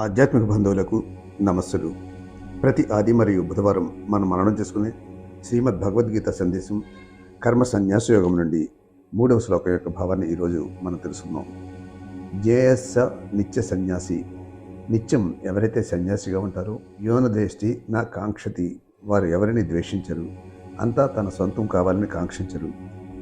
ఆధ్యాత్మిక బంధువులకు నమస్సులు. ప్రతి ఆది మరియు బుధవారం మనం మననం చేసుకునే శ్రీమద్ భగవద్గీత సందేశం కర్మ సన్యాస యోగం నుండి మూడవ శ్లోకం యొక్క భావాన్ని ఈరోజు మనం తెలుసుకుందాం. జేఎస్స నిత్య సన్యాసి. నిత్యం ఎవరైతే సన్యాసిగా ఉంటారో యోనదేష్టి నా కాంక్షతి వారు ఎవరిని ద్వేషించరు అంతా తన సొంతం కావాలని కాంక్షించరు.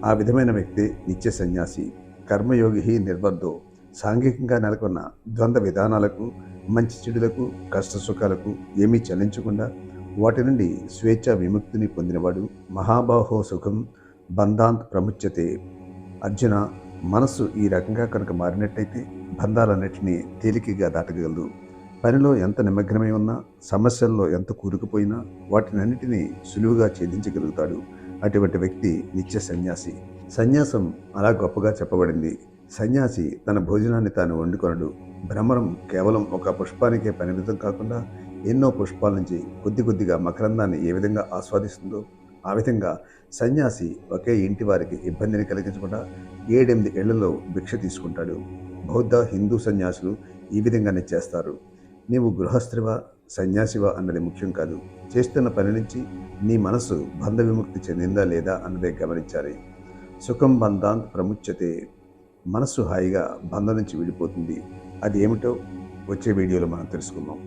ఆ విధమైన వ్యక్తి నిత్య సన్యాసి. కర్మయోగి నిర్వర్ధో. సాంఘికంగా నెలకొన్న ద్వంద్వ విధానాలకు మంచి చెడులకు కష్ట సుఖాలకు ఏమీ చలించకుండా వాటి నుండి స్వేచ్ఛ విముక్తిని పొందినవాడు మహాబాహో సుఖం బంధాంత్ ప్రముచ్యతే. అర్జున మనస్సు ఈ రకంగా కనుక మారినట్టయితే బంధాలన్నింటినీ తేలికగా దాటగలదు. పనిలో ఎంత నిమగ్నమై ఉన్నా సమస్యల్లో ఎంత కూరుకుపోయినా వాటినన్నిటినీ సులువుగా ఛేదించగలుగుతాడు అటువంటి వ్యక్తి నిత్య సన్యాసి. సన్యాసం అలా గొప్పగా చెప్పబడింది. సన్యాసి తన భోజనాన్ని తాను వండుకొనడు. భ్రమరం కేవలం ఒక పుష్పానికే పరిమితం కాకుండా ఎన్నో పుష్పాల నుంచి కొద్ది కొద్దిగా మకరందాన్ని ఏ విధంగా ఆస్వాదిస్తుందో ఆ విధంగా సన్యాసి ఒకే ఇంటి వారికి ఇబ్బందిని కలిగించకుండా ఏడెనిమిది ఏళ్ళలో భిక్ష తీసుకుంటాడు. బౌద్ధ హిందూ సన్యాసులు ఈ విధంగానే చేస్తారు. నీవు గృహస్థివా సన్యాసివా అన్నది ముఖ్యం కాదు. చేస్తున్న పని నుంచి నీ మనసు బంధ విముక్తి చెందిందా లేదా అన్నదే గమనించాలి. సుఖం బంధాంత్ ప్రముచ్యతే మనస్సు హాయిగా బంధం నుంచి విడిపోతుంది. అది ఏమిటో వచ్చే వీడియోలో మనం తెలుసుకుందాం.